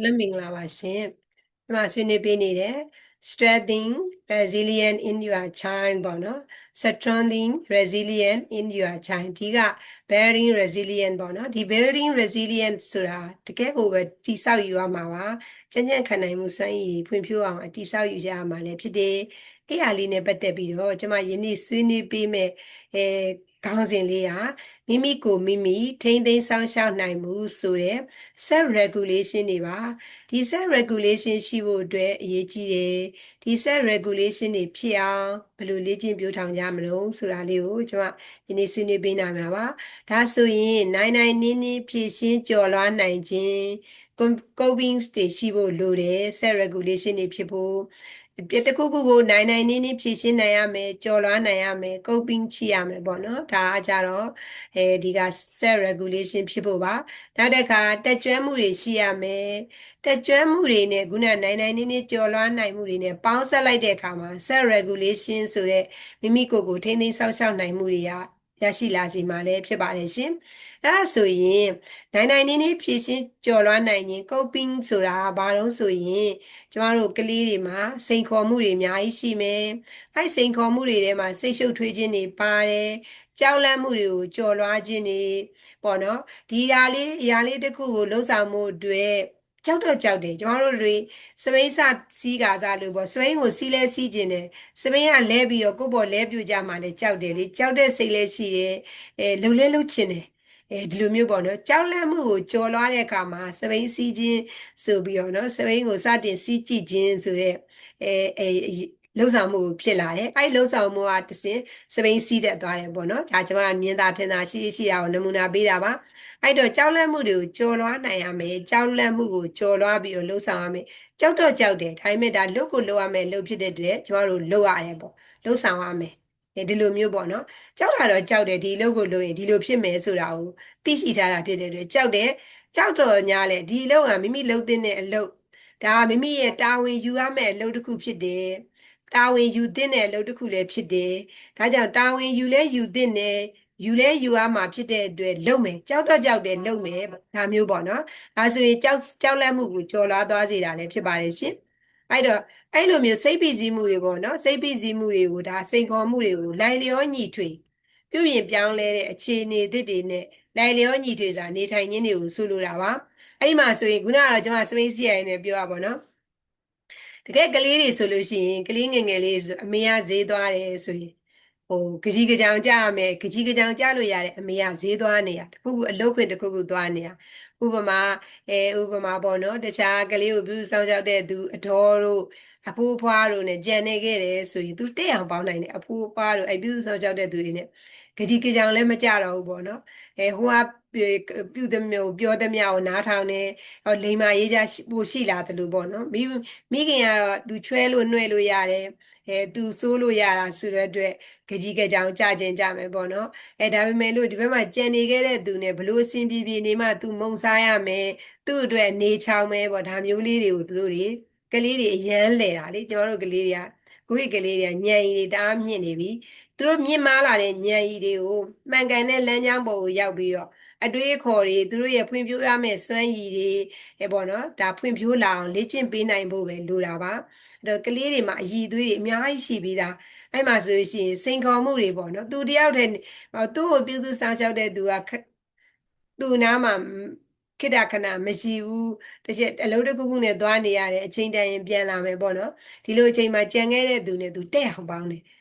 လည်းမင်္ဂလာပါရှင်ဒီမှာဆွေးနွေးပေးနေတဲ့ strengthening resilient in your child ပေါ့နော် strengthening resilient in your child ဒီက bearing resilient ပေါ့နော်ဒီ bearing resilient ဆိုတာတကယ်ကိုပဲတိဆောက်ယူရမှာပါကြံ့ကြံ့ခံနိုင်မှုစွမ်းရည်ဖွံ့ဖြိုးအောင်အတိဆောက်ယူရမှာလည်းဖြစ်တယ်အဲ့အရာလေးနဲ့ပတ်သက်ပြီးတော့ကျွန်မယနေ့ဆွေးနွေးပေးမယ်အဲ ခေါင်းစဉ်လေးဟာမိမိကိုမိမိထိမ့်သိမ်းဆောင်ရှောက်နိုင်မှုဆိုတဲ့ self regulation တွေပါဒီ self regulation ရှိဖို့အတွက်အရေးကြီးတယ်ဒီ self regulation တွေဖြစ်အောင်ဘယ်လိုလေ့ကျင့်ပြထောင်ကြမလို့ဆိုတာလေးကိုကျွန်မဒီနေ့ဆွေးနွေးပေးနိုင်မှာပါဒါဆိုရင်နိုင်နိုင်နင်းနင်းဖြည့်ရှင်းကြော်လွှားနိုင်ခြင်း coping တွေရှိဖို့လိုတယ် self regulation တွေဖြစ်ဖို့ပြတခုခုကိုနိုင်နိုင်နင်းနင်းဖြည့်ရှင်းနိုင်ရမယ်ကြော်လွှားနိုင်ရမယ် coping ချိရမယ်ပေါ့နော်ဒါအကြတော့အဲဒီက self regulation ဖြစ်ဖို့ပါနောက်တစ်ခါတက်ကြွမှုတွေရှိရမယ်တက်ကြွမှုတွေနဲ့ခုနနိုင်နိုင်နင်းနင်းကြော်လွှားနိုင်မှုတွေနဲ့ပေါင်းစပ်လိုက်တဲ့အခါမှာ self regulation ဆိုတဲ့မိမိကိုယ်ကိုထိန်းသိမ်းစောင့်ရှောက်နိုင်မှုတွေက ရရှိလာစီမှာလည်းဖြစ်ပါတယ်ရှင်အဲ့ဒါဆိုရင်နိုင်နိုင်နေနေဖြည့်ရှင်းကြော်လွှားနိုင်ရင် coping ဆိုတာဘာလို့ဆိုရင်ကျမတို့ကလေးတွေမှာစိန်ခေါ်မှုတွေအများကြီးရှိမယ်အဲ့စိန်ခေါ်မှုတွေထဲမှာစိတ်ရှုပ်ထွေးခြင်းတွေပါတယ်ကြောက်လန့်မှုတွေကိုကြော်လွှားခြင်းတွေပေါ့နော်ဒီဓာလေးအရာလေးတစ်ခုကိုလှုပ်ဆောင်မှုအတွ က်ကြောက်တော့ကြောက်တယ်ကျမတို့တွေစပိန်စစီးကာစားလို့ပေါ့စပိန်ကိုစီးလဲစီးကျင်တယ်စပိန်ကလဲပြီးတော့ကိုယ့်ဘော်လဲပြူကြမှာလဲကြောက်တယ်လေကြောက်တဲ့စိတ်လဲရှိတယ်အဲလှုပ်လဲလှုပ်ချင်တယ်အဲဒီလိုမျိုးပေါ့နော်ကြောက်လန့်မှုကိုကြော်လွှားတဲ့အခါမှာစပိန်စီးခြင်းဆိုပြီးတော့နော်စပိန်ကိုစတင်စီးကြည့်ခြင်းဆိုတဲ့အဲအဲ လှုပ်ဆောင်မှုဖြစ်လာတယ်အဲ့လှုပ်ဆောင်မှုကတစင်စပိန်စီးတက်သွားတယ်ပေါ့နော်ဒါကျွန်မမြင်သာထင်သာရှိရှိတာကိုနမူနာပေးတာပါအဲ့တော့ကြောက်လန့်မှုတွေကိုကြော်လွှားနိုင်ရမယ်ကြောက်လန့်မှုကိုကြော်လွှားပြီးတော့လှုပ်ဆောင်ရမယ်ကြောက်တော့ကြောက်တယ်ဒါပေမဲ့ဒါလှုပ်ကိုလှုပ်ရမယ်လှုပ်ဖြစ်တဲ့အတွက်ကျွန်တော်တို့လှုပ်ရတယ်ပေါ့လှုပ်ဆောင်ရမယ်ဒီလိုမျိုးပေါ့နော်ကြောက်တာတော့ကြောက်တယ်ဒီအလုပ်ကိုလုပ်ရင်ဒီလိုဖြစ်မယ်ဆိုတာကိုသိရှိထားတာဖြစ်တဲ့အတွက်ကြောက်တယ်ကြောက်တော့ညာလေဒီအလုပ်ကမိမိလုပ်တဲ့အလုပ်ဒါမိမိရဲ့တာဝန်ယူရမယ့်အလုပ်တစ်ခုဖြစ်တယ် တာဝန်ယူသင့်တဲ့အလုပ်တစ်ခုလည်းဖြစ်တယ်ဒါကြောင့်တာဝန်ယူလဲယူသင့်တယ်ယူလဲယူရမှာဖြစ်တဲ့အတွက်လုံမယ်ကြောက်တော့ကြောက်တယ်လုံမယ်ဒါမျိုးပေါ့နော်ဒါဆိုရင်ကြောက်ကြောက်လန့်မှုကိုကြော်လွှားသွားစေတာလည်းဖြစ်ပါတယ်ရှင်အဲ့တော့အဲ့လိုမျိုးစိတ်ပီစီးမှုတွေပေါ့နော်စိတ်ပီစီးမှုတွေကိုဒါစိန်ခေါ်မှုတွေကိုလိုက်လျောညီထွေပြုပြင်ပြောင်းလဲတဲ့အခြေအနေသစ်တွေနဲ့လိုက်လျောညီထွေစာနေထိုင်ခြင်းတွေကိုဆိုလိုတာပါအဲ့ဒီမှာဆိုရင်ခုနကတော့ကျွန်မစပိန်စီရိုင်းနဲ့ပြောရပါတော့ တကယ်ကလေးတွေဆိုလို့ရှိရင်ကလေးငယ်ငယ်လေးဆိုအမေကဈေးသွားတယ်ဆိုရင်ဟိုကကြီးကကြောင်ကြရမယ်ကကြီးကကြောင်ကြလို့ရတယ်အမေကဈေးသွားနေရတခုခုအလုပ်ခွင်တခုခုသွားနေရဥပမာအဲဥပမာပေါ့နော်တခြားကလေးကိုပြုဆောင်ကြောက်တဲ့သူအတော်တို့အဖိုးဖွားတို့နဲ့ကြံနေခဲ့တယ်ဆိုရင်သူတက်အောင်ပေါင်းနိုင်တယ်အဖိုးဖွားတို့အပြုဆောင်ကြောက်တဲ့သူတွေနဲ့ ကကြီးကကြောင်လည်းမကြတော့ဘူးပေါ့နော်အဲဟိုကပြုသမျှပြောသမျှကိုနားထောင်နေလိမ္မာရေးကြပို့ရှိလာတယ်လို့ပေါ့နော်မိမိခင်ကတော့သူချွဲလို့နှွဲလို့ရတယ်အဲသူစိုးလို့ရတာဆိုတဲ့အတွက်ကြီးကကြောင်ကြကျင်ကြမယ်ပေါ့နော်အဲဒါပေမဲ့လို့ဒီဘက်မှာကြံနေခဲ့တဲ့သူနဲ့ဘလို့အဆင်ပြေပြေနေမှသူမုံစားရမယ်သူ့အတွက်နေချောင်းမယ်ပေါ့ဒါမျိုးလေးတွေကိုသူတို့တွေကလေးတွေအရန်လဲတာလေကျမတို့ကလေးတွေကကိုယ့်ကလေးတွေကညံရီတွေတအားမြင့်နေပြီသူတို့မြင့်မားလာတဲ့ညံရီတွေကိုမှန်ကန်တဲ့လမ်းကြောင်းပေါ်ကိုရောက်ပြီးတော့အတွေးအခေါ်တွေသူတို့ရဲ့ဖွံ့ဖြိုးရမယ့်စွမ်းရည်တွေအဲပေါ့နော်ဒါဖွံ့ဖြိုးလာအောင်လေ့ကျင့်ပေးနိုင်ဖို့ပဲလိုတာပါအဲ့တော့ကလေးတွေမှာအည်သွေးတွေအများကြီးရှိပြီးသားအဲ့မှာဆိုရှင်စိန်ခေါ်မှုတွေပေါ့နော်သူတယောက်တည်းသူ့ကိုပြုစုဆောင်ရှောက်တဲ့သူကသူ့နားမှာခိတခဏမရှိဘူးတချက်အလုပ်တစ်ခုခုနဲ့သွားနေရတယ်အချိန်တန်ရင်ပြန်လာမယ်ပေါ့နော်ဒီလိုအချိန်မှာကြံခဲ့တဲ့သူနဲ့သူတက်အောင်ပေါင်းတယ်အဲ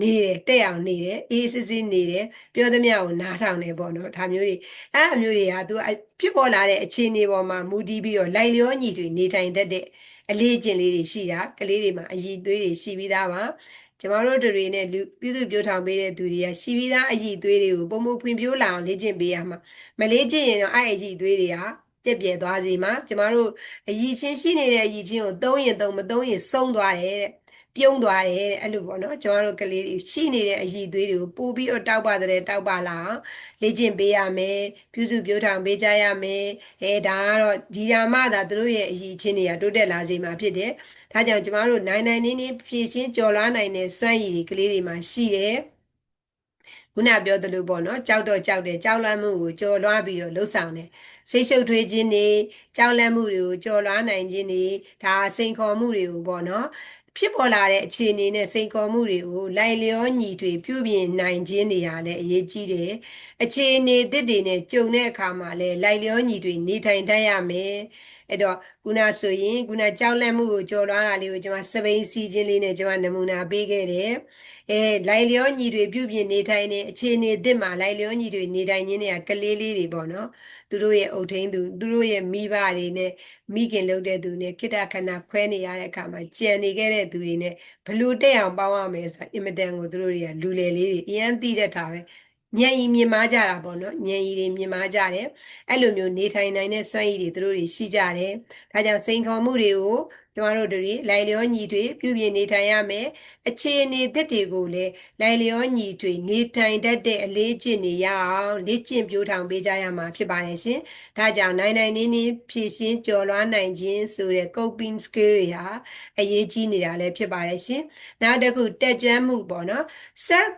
နေတယ်တက်အောင်နေတယ်အေးစစ်စစ်နေတယ်ပြောသမျှကိုနားထောင်တယ်ပေါ့နော်ဒါမျိုးတွေအဲ့အမျိုးတွေကသူဖြစ်ပေါ်လာတဲ့အခြေအနေပေါ်မှာမူတည်ပြီးတော့လိုက်လျောညီတွေနေထိုင်တတ်တဲ့အလေးအကျင့်လေးတွေရှိတာကလေးတွေမှာအည်သွေးတွေရှိပြီးသားပါကျမတို့တွေနဲ့လူပြုစုပြောထောင်ပေးတဲ့သူတွေကရှိပြီးသားအည်သွေးတွေကိုပုံမဖွင့်ပြိုးလာအောင်လေ့ကျင့်ပေးရမှာမလေ့ကျင့်ရင်တော့အဲ့အည်သွေးတွေကပြက်ပြဲသွားစီမှာကျမတို့အည်ချင်းရှိနေတဲ့အည်ချင်းကိုသုံးရင်သုံးမသုံးရင်ဆုံးသွားတယ်တဲ့ ပြုံးသွားတယ်တဲ့အဲ့လိုပေါ့နော်ကျွန်တော်တို့ကလေးတွေရှိနေတဲ့အည်သွေးတွေကိုပို့ပြီးတော့တောက်ပါတယ်တောက်ပါလာအောင်လေ့ကျင့်ပေးရမယ်ပြုစုပြောထောင်ပေးကြရမယ်အဲဒါကတော့ဒီယာမသာသူတို့ရဲ့အည်ချင်းတွေကတိုးတက်လာစေမှာဖြစ်တယ်ဒါကြောင့်ကျမတို့နိုင်နိုင်နေနေဖြည့်ရှင်းကြော်လွှားနိုင်တဲ့စွမ်းရည်တွေကလေးတွေမှာရှိတယ်ခုနပြောသလိုပေါ့နော်ကြောက်တော့ကြောက်တယ်ကြောက်လန့်မှုကိုကြော်လွှားပြီးတော့လှုပ်ဆောင်တယ်စိတ်ရှုပ်ထွေးခြင်းတွေကြောက်လန့်မှုတွေကိုကြော်လွှားနိုင်ခြင်းတွေဒါစိန်ခေါ်မှုတွေကိုပေါ့နော် ဖြစ်ပေါ်လာတဲ့အခြေအနေနဲ့စိန်ခေါ်မှုတွေကိုလိုက်လျောညီထွေပြုပြင်နိုင်ခြင်းတွေဟာလည်းအရေးကြီးတယ်အခြေအနေသစ်တွေနဲ့ကြုံတဲ့အခါမှာလည်းလိုက်လျောညီထွေနေထိုင်တတ်ရမယ် အဲ့တော့ခုနဆိုရင်ခုနကြောက်လန့်မှုကိုကြော်လွှားတာလေးကိုကျွန်မစပိန်စီခြင်းလေးနဲ့ကျွန်မနမူနာပေးခဲ့တယ်အဲလိုက်လျောညီတွေပြုပြင်နေထိုင်တဲ့အခြေအနေသစ်မှာလိုက်လျောညီတွေနေထိုင်ခြင်းတွေကကလေးလေးတွေပေါ့နော်သူတို့ရဲ့အုတ်ထင်းသူသူတို့ရဲ့မိဘတွေနဲ့မိခင်လုပ်တဲ့သူနဲ့ခိတ္တခဏခွဲနေရတဲ့အခါမှာကြံနေခဲ့တဲ့သူတွေနဲ့ဘလို့တက်အောင်ပေါင်းရမယ်ဆိုတာအင်မတန်ကိုသူတို့တွေကလူလေလေးတွေအရန်သိတတ်တာပဲ ဉာဏ်ရည်မြင်မာကြတာပေါ့နော်ဉာဏ်ရည်တွေမြင်မာကြတယ်အဲ့လိုမျိုးနေထိုင်နိုင်တဲ့စွမ်းရည်တွေသူတို့တွေရှိကြတယ်ဒါကြောင့်စိန်ခေါ်မှုတွေကိုကျမတို့တွေလိုက်လျောညီတွေပြုပြင်နေထိုင်ရမယ်အခြေအနေသစ်တွေကိုလည်းလိုက်လျောညီတွေနေထိုင်တတ်တဲ့အလေးကျင့်နေရအောင်လေ့ကျင့်ပြိုးထောင်ပေးကြရမှာဖြစ်ပါတယ်ရှင်ဒါကြောင့်နိုင်နိုင်နင်းနင်းဖြည့်ရှင်းကြော်လွှားနိုင်ခြင်းဆိုတဲ့ coping skill တွေဟာအရေးကြီးနေတာလည်းဖြစ်ပါတယ်ရှင်နောက်တစ်ခုတက်ကြွမှုပေါ့နော် self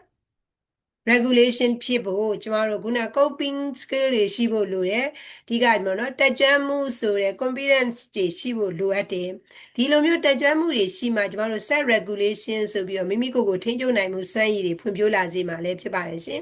regulation ဖြစ်ဖို့ကျမတို့ခုန coping skill တွေရှိဖို့လိုတယ်ဒီကပေါ့နော်တက်ကြွမှုဆိုတဲ့ confidence တွေရှိဖို့လိုအပ်တယ်ဒီလိုမျိုးတက်ကြွမှုတွေရှိမှကျမတို့ self regulation ဆိုပြီးတော့မိမိကိုယ်ကိုထိန်းချုပ်နိုင်မှုစွမ်းရည်တွေဖွံ့ဖြိုးလာစေမှာလည်းဖြစ်ပါတယ်ရှင်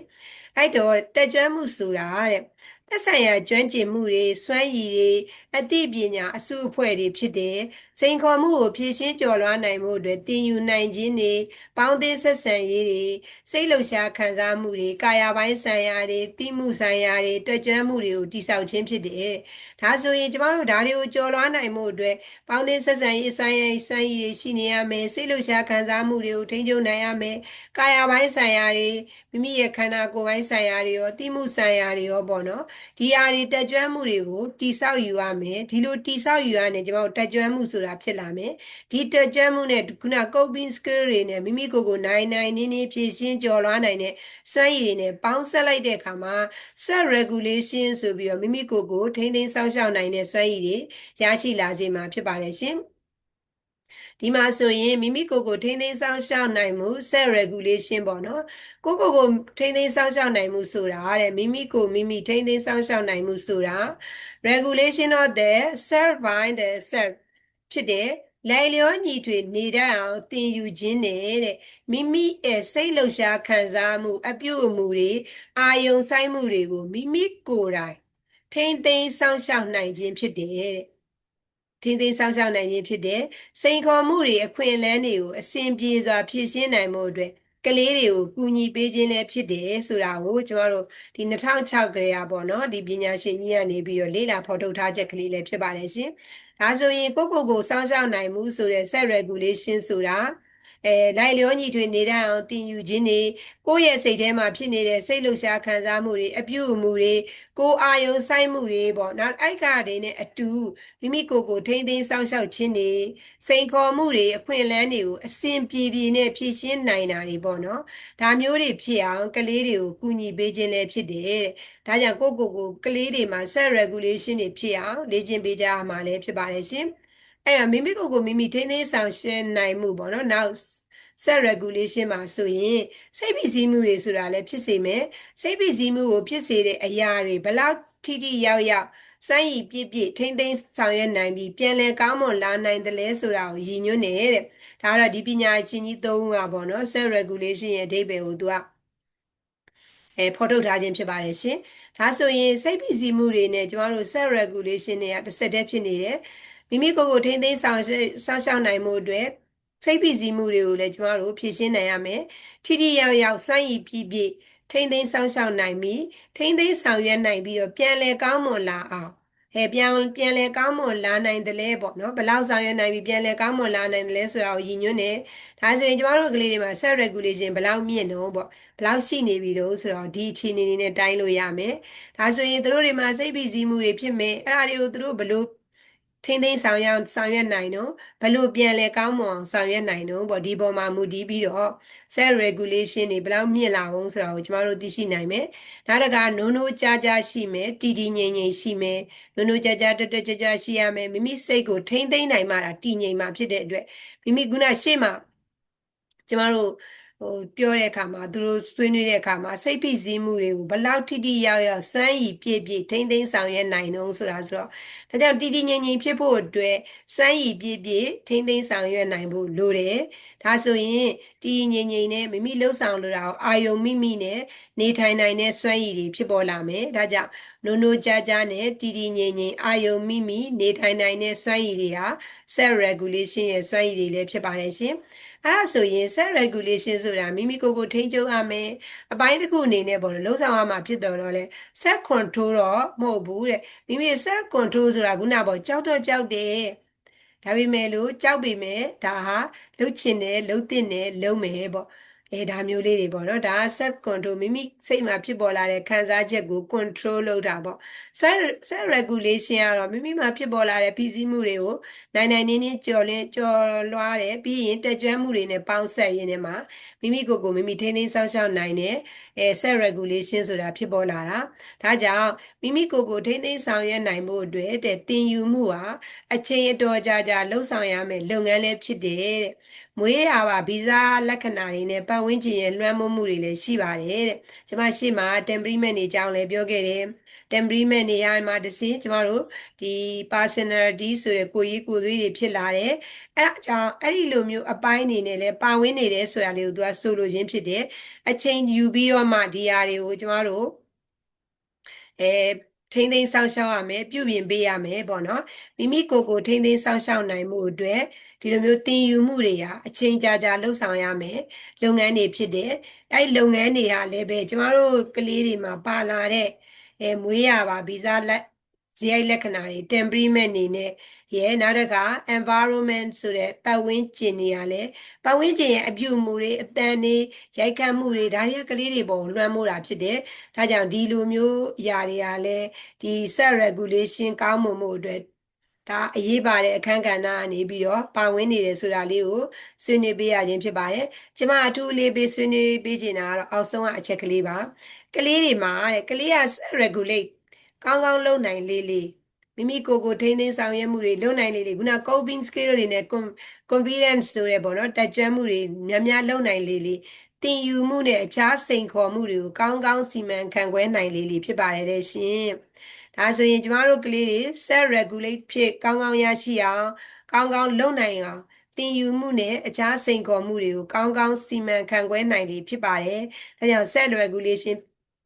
အဲ့တော့တက်ကြွမှုဆိုတာတဲ့သက်ဆိုင်ရာကျွမ်းကျင်မှုတွေစွမ်းရည်တွေ အသိပညာအစုအဖွဲ့တွေဖြစ်တယ်။စိန်ခေါ်မှုကိုဖြည့်ရှင်းကျော်လွှားနိုင်မှုအတွက်တည်ယူနိုင်ခြင်းတွေပေါင်းသင်းဆက်ဆံရေးတွေစိတ်လှုပ်ရှားခံစားမှုတွေကာယပိုင်းဆိုင်ရာတွေသိမှုဆိုင်ရာတွေတွေ့ကြွမှုတွေကိုတိဆောက်ခြင်းဖြစ်တယ်။ဒါဆိုရင်ကျမတို့ဒါတွေကိုကျော်လွှားနိုင်မှုအတွက်ပေါင်းသင်းဆက်ဆံရေးဆိုင်ရာစွမ်းရည်တွေရှိနေရမယ်စိတ်လှုပ်ရှားခံစားမှုတွေကိုထိန်းချုပ်နိုင်ရမယ်ကာယပိုင်းဆိုင်ရာတွေမိမိရဲ့ခန္ဓာကိုယ်ပိုင်းဆိုင်ရာတွေရောသိမှုဆိုင်ရာတွေရောပေါ့နော်ဒီအရာတွေတက်ကြွမှုတွေကိုတိဆောက်ယူရမယ်ဒီလိုတိဆောက်ယူရရင်ကျွန်တော်တက်ကြွမှုဆိုတာဖြစ်လာမယ်ဒီတက်ကြွမှုနဲ့ခုန coping skill တွေနဲ့မိမိကိုယ်ကိုနိုင်နိုင်နင်းနင်းဖြည့်ရှင်းကျော်လွှားနိုင်တဲ့စွမ်းရည်တွေနဲ့ပေါင်းဆက်လိုက်တဲ့အခါမှာ self regulation ဆိုပြီးတော့မိမိကိုယ်ကိုထိန်းသိမ်းစောင့်ရှောက်နိုင်တဲ့စွမ်းရည်တွေရရှိလာစေမှာဖြစ်ပါတယ်ရှင် ဒီမှာဆိုရင်မိမိကိုယ်ကိုထိန်းသိမ်းစောင့်ရှောက်နိုင်မှု self regulation ပေါ့နော်ကိုယ့်ကိုယ်ကိုထိန်းသိမ်းစောင့်ရှောက်နိုင်မှုဆိုတာတဲ့မိမိကိုမိမိထိန်းသိမ်းစောင့်ရှောက်နိုင်မှုဆိုတာ regulation of the self by the self ဖြစ်တဲ့လိုက်လျောညီထွေနေတတ်အောင်သင်ယူခြင်းနဲ့တဲ့မိမိရဲ့စိတ်လှုပ်ရှားခံစားမှု အပြုအမူတွေအာယုံဆိုင်မှုတွေကိုမိမိကိုယ်တိုင်ထိမ့်သိမ်းစောင့်ရှောက်နိုင်ခြင်းဖြစ်တယ်တဲ့ ထိမ့်သိမ်းစောင့်ရှောက်နိုင်ခြင်းဖြစ်တဲ့စိန်ခေါ်မှုတွေအခွင့်အလမ်းတွေကိုအစဉ်ပြေစွာဖြည့်ရှင်းနိုင်မှုအတွက်ကလေးတွေကိုကူညီပေးခြင်းလည်းဖြစ်တယ်ဆိုတာကိုကျမတို့ဒီ2006ကလေးอ่ะပေါ့နော်ဒီပညာရှင်ကြီးကနေပြီးတော့လေ့လာဖော်ထုတ်ထားချက်ကလေးလည်းဖြစ်ပါတယ်ရှင်ဒါဆိုရင်ကိုကိုကိုစောင့်ရှောက်နိုင်မှုဆိုတဲ့ set regulation ဆိုတာ အဲလိုက်လျောညီထွေနေတတ်အောင်တင်ယူခြင်းတွေကိုယ့်ရဲ့စိတ်ထဲမှာဖြစ်နေတဲ့စိတ်လှုပ်ရှားခံစားမှုတွေအပြုအမူတွေကိုအာယုံဆိုင်မှုတွေပေါ့နောက်အိုက်ကတွေနဲ့အတူမိမိကိုယ်ကိုထိမ့်သိမ်းစောင့်ရှောက်ခြင်းတွေစိန်ခေါ်မှုတွေအခွင့်အလမ်းတွေကိုအစဉ်ပြေပြေနဲ့ဖြည့်ရှင်းနိုင်တာတွေပေါ့နော်ဒါမျိုးတွေဖြစ်အောင်ကလေးတွေကိုကူညီပေးခြင်းလည်းဖြစ်တယ်ဒါကြောင့်ကိုယ့်ကိုယ်ကိုကလေးတွေမှာ set regulation တွေဖြစ်အောင်လေ့ကျင့်ပေးကြရမှာလည်းဖြစ်ပါတယ်ရှင် အဲ့မိမိကိုယ်ကိုမိမိထိန်းသိမ်းဆောင်ရှင်းနိုင်မှုပေါ့နော်နောက် set regulation မှာဆိုရင်စိတ်ဖိစီးမှုတွေဆိုတာလည်းဖြစ်စေမယ်စိတ်ဖိစီးမှုကိုဖြစ်စေတဲ့အရာတွေဘလောက်ထိထိရောက်ရောက်စမ်းရည်ပြည့်ပြည့်ထိမ့်သိမ်းဆောင်ရွက်နိုင်ပြီးပြန်လည်ကောင်းမွန်လာနိုင်တယ်လဲဆိုတာကိုရည်ညွှန်းနေတဲ့ဒါကတော့ဒီပညာရှင်ကြီးသုံးဦးကပေါ့နော် set regulation ရဲ့အဓိပ္ပာယ်ကိုသူကအဲဖော်ထုတ်ထားခြင်းဖြစ်ပါတယ်ရှင်ဒါဆိုရင်စိတ်ဖိစီးမှုတွေနဲ့ကျမတို့ set regulation တွေကတစ်ဆက်တည်းဖြစ်နေတယ် မိမိကိုယ်ကိုထိမ့်သိမ်းဆောင်စောင့်ရှောက်နိုင်မှုအတွက်စိတ်ဖိစီးမှုတွေကိုလည်းကျမတို့ဖြည့်ရှင်းနိုင်ရမယ်ထိထိရောက်ရောက်စွန့်ရည်ပြည့်ပြည့်ထိမ့်သိမ်းဆောင်ရှောက်နိုင်ပြီးထိမ့်သိမ်းဆောင်ရွက်နိုင်ပြီးတော့ပြန်လည်ကောင်းမွန်လာအောင်ဟဲ့ပြန်ပြန်လဲကောင်းမွန်လာနိုင်တယ်လဲပေါ့နော်ဘယ်လောက်ဆောင်ရွက်နိုင်ပြီပြန်လဲကောင်းမွန်လာနိုင်တယ်လဲဆိုတာကိုရည်ညွှန်းတယ်ဒါဆိုရင်ကျမတို့ကလေးတွေမှာ set regulation ဘယ်လောက်မြင့်တော့ပေါ့ဘယ်လောက်ရှိနေပြီတော့ဆိုတော့ဒီအခြေအနေနဲ့တိုင်းလို့ရမယ်ဒါဆိုရင်တို့တွေမှာစိတ်ဖိစီးမှုတွေဖြစ်မယ်အဲ့ဒါတွေကိုတို့ဘယ်လို ထိမ့်သိမ်းဆောင်ရဆောင်ရွက်နိုင်တော့ဘလို့ပြန်လဲကောင်းမွန်ဆောင်ရွက်နိုင်တော့ပေါ့ဒီပေါ်မှာမူတည်ပြီးတော့ set regulation တွေဘယ်လောက်မြင့်လာအောင်ဆိုတာကိုကျမတို့သိရှိနိုင်မယ်။နောက်တစ်ခါနိုးနိုးကြားကြားရှိမယ်တည်တည်ငြိမ်ငြိမ်ရှိမယ်နိုးနိုးကြားကြားတက်တက်ကြွကြွရှိရမယ်မိမိစိတ်ကိုထိမ့်သိမ်းနိုင်မှတာတည်ငြိမ်မှဖြစ်တဲ့အတွက်မိမိခုနရှေ့မှာကျမတို့ဟိုပြောတဲ့အခါမှာသူတို့ဆွေးနွေးတဲ့အခါမှာစိတ်ဖိစီးမှုတွေကိုဘယ်လောက်ထိထိရောက်ရောက်စွမ်းရည်ပြည့်ပြည့်ထိမ့်သိမ်းဆောင်ရွက်နိုင်တော့ဆိုတာဆိုတော့ ဒါကြောင့်တည်တည်ငြိမ်ငြိမ်ဖြစ်ဖို့အတွက်စွမ်းရည်ပြည့်ပြည့်ထိမ့်သိမ်းဆောင်ရွက်နိုင်ဖို့လိုတယ်ဒါဆိုရင်တည်တည်ငြိမ်ငြိမ်နဲ့မိမိလှုပ်ဆောင်လိုတာကိုအာယုံမိမိနဲ့နေထိုင်နိုင်တဲ့စွမ်းရည်တွေဖြစ်ပေါ်လာမယ်ဒါကြောင့်နိုးနိုးကြားကြားနဲ့တည်တည်ငြိမ်ငြိမ်အာယုံမိမိနေထိုင်နိုင်တဲ့စွမ်းရည်တွေဟာ self regulation ရဲ့စွမ်းရည်တွေလည်းဖြစ်ပါတယ်ရှင် အဲ့ဒါဆိုရင် self regulation ဆိုတာမိမိကိုယ်ကိုထိန်းချုပ်ရမယ်အပိုင်းတစ်ခုအနေနဲ့ပေါ့လေလှုပ်ဆောင်ရမှာဖြစ်တော်တော့လဲ self control တော့မဟုတ်ဘူးတဲ့မိမိ self control ဆိုတာခုနပေါ့ကြောက်တော့ကြောက်တယ်ဒါပေမဲ့လို့ကြောက်ပေမဲ့ဒါဟာလှုပ်ချင်တယ်လှုပ်တင်တယ်လှုပ်မယ်ပေါ့ အဲဒါမျိုးလေးတွေပေါ့နော်ဒါ self control မိမိစိတ်မှာဖြစ်ပေါ်လာတဲ့ခံစားချက်ကို control လုပ်တာပေါ့ self self regulation ကတော့မိမိမှာဖြစ်ပေါ်လာတဲ့ဖိစီးမှုတွေကိုနိုင်နိုင်နင်းနင်းကြော်လင်းကြော်လွှားတယ်ပြီးရင်တက်ကြွမှုတွေနဲ့ပေါင်းဆက်ရင်းနဲ့မှာမိမိကိုယ်ကိုမိမိထိန်းသိမ်းစောင့်ရှောက်နိုင်တဲ့အဲ self regulation ဆိုတာဖြစ်ပေါ်လာတာဒါကြောင့်မိမိကိုယ်ကိုထိန်းသိမ်းဆောင်ရွက်နိုင်ဖို့အတွက်တဲ့တင်ယူမှုဟာအချိန်အတော်ကြာကြာလှုပ်ဆောင်ရမယ်လုပ်ငန်းလည်းဖြစ်တယ်တဲ့ မွေးရပါဗီဇလက္ခဏာတွေနဲ့ပတ်ဝန်းကျင်ရဲ့လွှမ်းမိုးမှုတွေလည်းရှိပါတယ်တဲ့ကျွန်မရှေ့မှာ temperament တွေအကြောင်းလည်းပြောခဲ့တယ် temperament နေရာမှာတစ်စင်းကျမတို့ဒီ personality ဆိုတဲ့ကိုယ်ရေးကိုယ်သွေးတွေဖြစ်လာတယ်အဲ့ဒါကြောင့်အဲ့ဒီလိုမျိုးအပိုင်းနေနဲ့လဲပါဝင်နေတယ်ဆိုတာလေးကိုသူကဆိုလိုခြင်းဖြစ်တယ်အချိန်ယူပြီးတော့မှဒီဟာတွေကိုကျမတို့အဲ ထိမ့်သိမ်းဆောင်ရှောက်ရမယ်ပြုပြင်ပေးရမယ်ပေါ့နော်မိမိကိုယ်ကိုထိမ့်သိမ်းဆောင်ရှောက်နိုင်မှုအတွက်ဒီလိုမျိုးတင်ယူမှုတွေဟာအချိန်ကြာကြာလှုပ်ဆောင်ရမယ်လုပ်ငန်းတွေဖြစ်တယ်အဲ့လုပ်ငန်းတွေဟာလည်းပဲကျမတို့ကလေးတွေမှာပါလာတဲ့အဲမွေးရပါဗီဇလက် ဇယိုက်လက္ခဏာတွေ temperament နေနဲ့ရဲနောက်တစ်ခါ environment ဆိုတဲ့ပတ်ဝန်းကျင်နေရလဲပတ်ဝန်းကျင်ရဲ့အပြုအမူတွေအတန်တွေရိုက်ခတ်မှုတွေဒါတွေကကလေးတွေပေါ်လွှမ်းမိုးတာဖြစ်တယ်။ဒါကြောင့်ဒီလိုမျိုးအရာတွေကလည်းဒီ self regulation ကောင်းမွန်မှုအတွက်ဒါအရေးပါတဲ့အခန်းကဏ္ဍကနေပြီးတော့ပါဝင်နေတယ်ဆိုတာလေးကိုဆွေးနွေးပေးရခြင်းဖြစ်ပါတယ်။ကျွန်မအထူးလေးပေးဆွေးနွေးပေးချင်တာကတော့အောက်ဆုံးကအချက်ကလေးပါ။ကလေးတွေမှာတဲ့ကလေးက self regulate ကောင်းကောင်းလုပ်နိုင်လေးလေးမိမိကိုယ်ကိုထိန်းသိမ်းဆောင်ရွက်မှုတွေလုပ်နိုင်လေလေခုန coping skill တွေနဲ့ confidence ဆိုရဲပေါ့နော်တက်ကြွမှုတွေများများလုပ်နိုင်လေလေတင်ယူမှုနဲ့အခြားစိန်ခေါ်မှုတွေကိုကောင်းကောင်းစီမံခန့်ခွဲနိုင်လေလေဖြစ်ပါတယ်တဲ့ရှင်ဒါဆိုရင်ကျမတို့ကလေးတွေ self regulate ဖြစ်ကောင်းကောင်းရရှိအောင်ကောင်းကောင်းလုပ်နိုင်အောင်တင်ယူမှုနဲ့အခြားစိန်ခေါ်မှုတွေကိုကောင်းကောင်းစီမံခန့်ခွဲနိုင်လေဖြစ်ပါတယ်။ဒါကြောင့် self regulation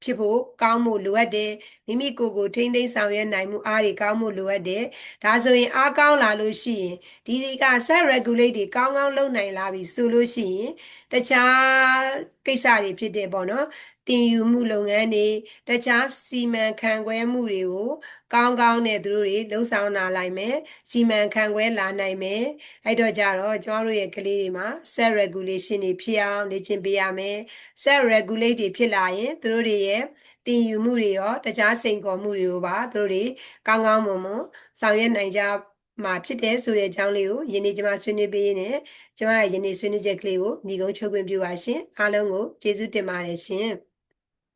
ဖြစ်ဖို့ကောင်းမှုလိုအပ်တယ်မိမိကိုယ်ကိုထိမ့်သိမ်းဆောင်ရွက်နိုင်မှုအားတွေကောင်းမှုလိုအပ်တယ်ဒါဆိုရင်အားကောင်းလာလို့ရှိရင်ဒီဒီက set regulate တွေကောင်းကောင်းလုပ်နိုင်လာပြီဆိုလို့ရှိရင်တခြားကိစ္စတွေဖြစ်တယ်ပေါ့နော် တင်ယူမှုလုပ်ငန်းတွေတခြားစီမံခန့်ခွဲမှုတွေကိုကောင်းကောင်းနဲ့သူတို့တွေလှုပ်ဆောင်လာနိုင်မယ်စီမံခန့်ခွဲလာနိုင်မယ်အဲ့တော့ကြတော့ကျွန်တော်တို့ရဲ့ကလေးတွေမှာ self regulation တွေဖြစ်အောင်လေ့ကျင့်ပေးရမယ် self regulate တွေဖြစ်လာရင်သူတို့တွေရဲ့တင်ယူမှုတွေရောတခြားစိန်ခေါ်မှုတွေကိုပါသူတို့တွေကောင်းကောင်းမွန်မွန်ဆောင်ရွက်နိုင်ကြမှာဖြစ်တယ်ဆိုတဲ့အကြောင်းလေးကိုယနေ့ကျွန်မဆွေးနွေးပေးရင်းနဲ့ကျွန်မရဲ့ယနေ့ဆွေးနွေးချက်ကလေးကိုညီကုန်းချုပ်ခွင့်ပြုပါရှင်အားလုံးကိုကျေးဇူးတင်ပါတယ်ရှင်